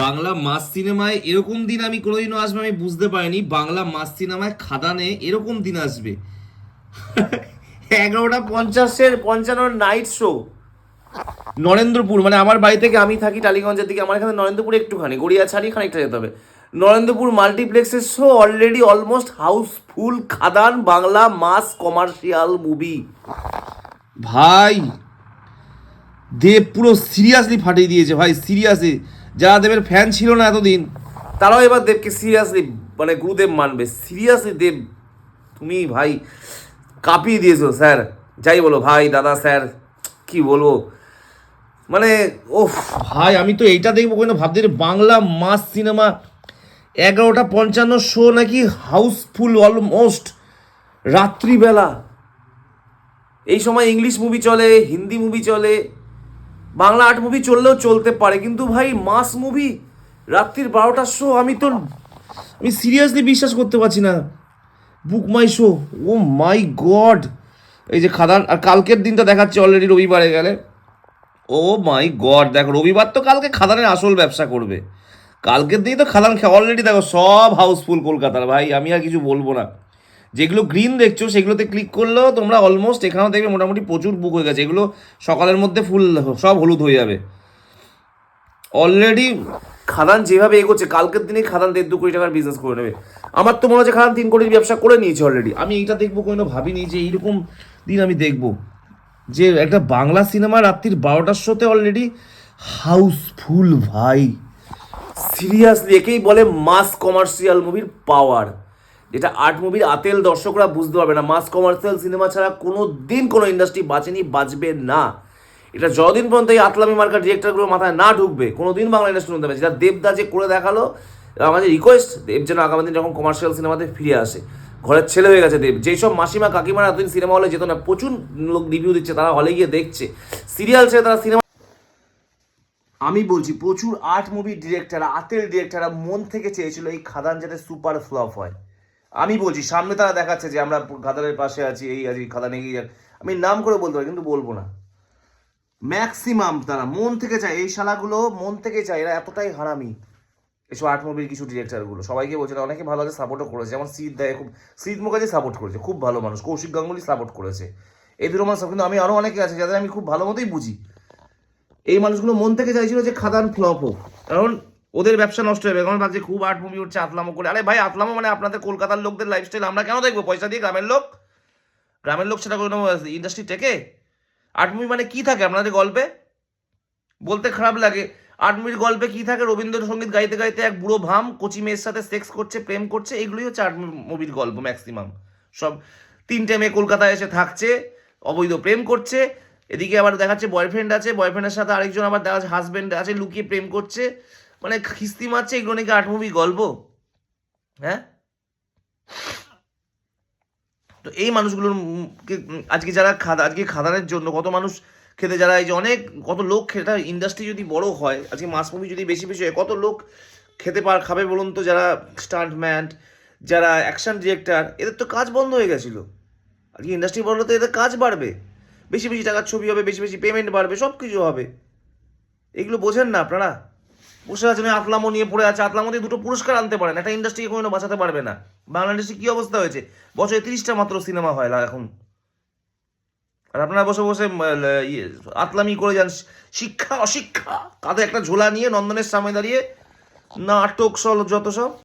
বাংলা মাস সিনেমায় এরকম দিন আমি কোনোদিনও আসবে আমি বুঝতে পারিনি। বাংলা মাস সিনেমায় খাদানে এরকম দিন আসবে। এগারোটা পঞ্চাশের পঞ্চান্ন নাইট শো। নরেন্দ্রপুর মানে আমার বাড়ি থেকে আমি থাকি টালিগঞ্জের দিকে আমার এখানে নরেন্দ্রপুর একটুখানি গড়িয়া ছাড়ি খানিকটা যেতে হবে। Narendrapur মাল্টিপ্লেক্সের show already almost housefull Khadaan Bangla mass commercial movie ভাই দেব পুরো সিরিয়াসলি ফাটিয়ে দিয়েছে ভাই সিরিয়াসলি যারা দেবের ফ্যান ছিল না এতদিন তারাও এবার দেবকে সিরিয়াসলি মানে গুরুদেব মানবে। সিরিয়াসলি দেব তুমি ভাই কাঁপিয়ে দিয়েছ স্যার। যাই বলো ভাই দাদা স্যার কি বলব? মানে ও ভাই আমি তো এইটা দেখব কেন? ভাবতে যে বাংলা মাস সিনেমা এগারোটা পঞ্চান্ন শো নাকি হাউসফুল অলমোস্ট রাত্রিবেলা। এই সময় ইংলিশ মুভি চলে হিন্দি মুভি চলে বাংলা আর্ট মুভি চললেও চলতে পারে। কিন্তু ভাই মাস মুভি রাত্রির বারোটার শো আমি তো আমি সিরিয়াসলি বিশ্বাস করতে পারছি না। বুক মাই শো ও মাই গড এই যে খাদান, আর কালকের দিনটা দেখাচ্ছে অলরেডি রবিবারে গেলে। ও মাই গড দেখো, রবিবার তো কালকে খাদানের আসল ব্যবসা করবে। কালকের দিনই তো খাদান অলরেডি দেখো, সব হাউসফুল কলকাতার। ভাই, আমি আর কিছু বলব না। যেগুলো গ্রিন দেখছ, সেগুলোতে ক্লিক করলেও তোমরা অলমোস্ট এখানেও দেখবে মোটামুটি প্রচুর বুক হয়ে গেছে। এগুলো সকালের মধ্যে ফুল সব হলুদ হয়ে যাবে। অলরেডি খাদান যেভাবে এগোচ্ছে, কালকের দিনে খাদান দেড় দু কোটি টাকার বিজনেস করে নেবে। আমার তো মনে হচ্ছে খাদান তিন কোটির ব্যবসা করে নিয়েছে অলরেডি আমি এইটা দেখব কোনো ভাবিনি যে এইরকম দিন আমি দেখব। যে একটা বাংলা সিনেমা রাত্রির বারোটার শোতে অলরেডি হাউসফুল ভাই। সিরিয়াসলি একেই বলে মাস কমার্শিয়াল মুভির পাওয়ার যেটা আর্ট মুভির আতেল দর্শকরা বুঝতে পারবে না। মাস কমার্শিয়াল সিনেমা ছাড়া কোনো দিন কোনো ইন্ডাস্ট্রি বাঁচেনি, বাঁচবে না। এটা যতদিন পর্যন্ত এই আতলামি মার্কার ডিরেক্টরগুলো মাথায় না ঢুকবে কোনো দিন বাংলা ইন্ডাস্ট্রি শুনতে মধ্যে যেটা দেবদা যে করে দেখাল আমাদের রিকোয়েস্ট দেব যেন আগামী দিন যখন কমার্শিয়াল সিনেমাতে ফিরে আসে। ঘরের ছেলে হয়ে গেছে দেব। যেসব মাসিমা, কাকিমারা এতদিন সিনেমা হলে যেত না, প্রচুর লোক রিভিউ দিচ্ছে, তারা হলে গিয়ে দেখছে। সিরিয়াল ছেড়ে তারা সিনেমা আমি বলছি, প্রচুর আর্ট মুভি ডিরেক্টর আতেল ডিরেক্টররা মন থেকে চেয়েছিল এই খাদান যাতে সুপার ফ্লপ হয়। আমি বলছি, সামনে তারা দেখাচ্ছে যে আমরা খাদানের পাশে আছি, এই আছি, খাদান যাক। আমি নাম করে বলতে পারি, কিন্তু বলব না। ম্যাক্সিমাম তারা, মন থেকে চায়, এই শালাগুলো মন থেকে চায়, এরা এতটাই হারামি। এসব আর্ট মুভির কিছু ডিরেক্টরগুলো সবাইকে বলছে অনেকে ভালো আছে সাপোর্টও করেছে। যেমন সিদ দেয় খুব সিদ মুখার্জি সাপোর্ট করেছে, খুব ভালো মানুষ। কৌশিক গাঙ্গুলি সাপোর্ট করেছে। এই দুটো মানুষ কিন্তু আমি আরও অনেকে আছে যাদের আমি খুব ভালো মতোই বুঝি। এই মানুষগুলো মন থেকে চাইছিল যে খাদান ফ্লপ হোক। কারণ ওদের ব্যবসা নষ্ট হবে কারণ ভাবছে খুব আর্ট মুভি উঠছে আতলামো করে। আরে ভাই, আতলামো মানে আপনাদের কলকাতার লোকদের লাইফস্টাইল আমরা কেন দেখব? পয়সা দিয়ে গ্রামের লোক? গ্রামের লোক সেটা কোনো ইন্ডাস্ট্রি টেকে? আর্ট মুভি মানে কি থাকে আপনাদের গল্পে? বলতে খারাপ লাগে। আর্ট মুভির গল্পে কি থাকে? রবীন্দ্রসঙ্গীত গাইতে গাইতে এক বুড়ো ভাম কচি মেয়ের সাথে সেক্স করছে, প্রেম করছে, এগুলোই হচ্ছে আর্ট মুভির গল্প ম্যাক্সিমাম সব তিনটে মেয়ে কলকাতায় এসে থাকছে, অবৈধ প্রেম করছে, এদিকে আবার দেখাচ্ছে বয়ফ্রেন্ড আছে বয়ফ্রেন্ডের সাথে আরেকজন আবার দেখা যাচ্ছে হাজব্যান্ড আছে, লুকিয়ে প্রেম করছে। মানে খিস্তি মারছে, এগুলো নাকি আর্ট মুভি, গল্প? হ্যাঁ? তো এই মানুষগুলোর আজকে যারা খাদা, আজকে খাদানের জন্য কত মানুষ খেতে, যারা এই যে অনেক, কত লোক খেতে ইন্ডাস্ট্রি যদি বড় হয়, আজকে মাস মুভি যদি বেশি বেশি হয়, কত লোক খেতে পার, খাবে বলুন তো, যারা স্টান্টম্যান যারা অ্যাকশন ডিরেক্টর এদের তো কাজ বন্ধ হয়ে গেছিল। আজকে ইন্ডাস্ট্রি বড় তো এদের কাজ বাড়বে। বেশি বেশি টাকার ছবি হবে, বেশি বেশি পেমেন্ট বাড়বে সব কিছু হবে। এগুলো বোঝেন না আপনারা। বসে ওই আতলামো নিয়ে পড়ে আছে। আতলামো দিয়ে দুটো পুরস্কার আনতে পারেন। একটা ইন্ডাস্ট্রিকে কোনো বাঁচাতে পারবে না। বাংলাদেশে কি অবস্থা হয়েছে? বছরে তিরিশটা মাত্র সিনেমা হয় এখন। আর আপনারা বসে বসে ইয়ে, আতলামি করে যান। শিক্ষা অশিক্ষা। কাঁধে একটা ঝোলা নিয়ে নন্দনের সামনে দাঁড়িয়ে নাটক সল যত সব।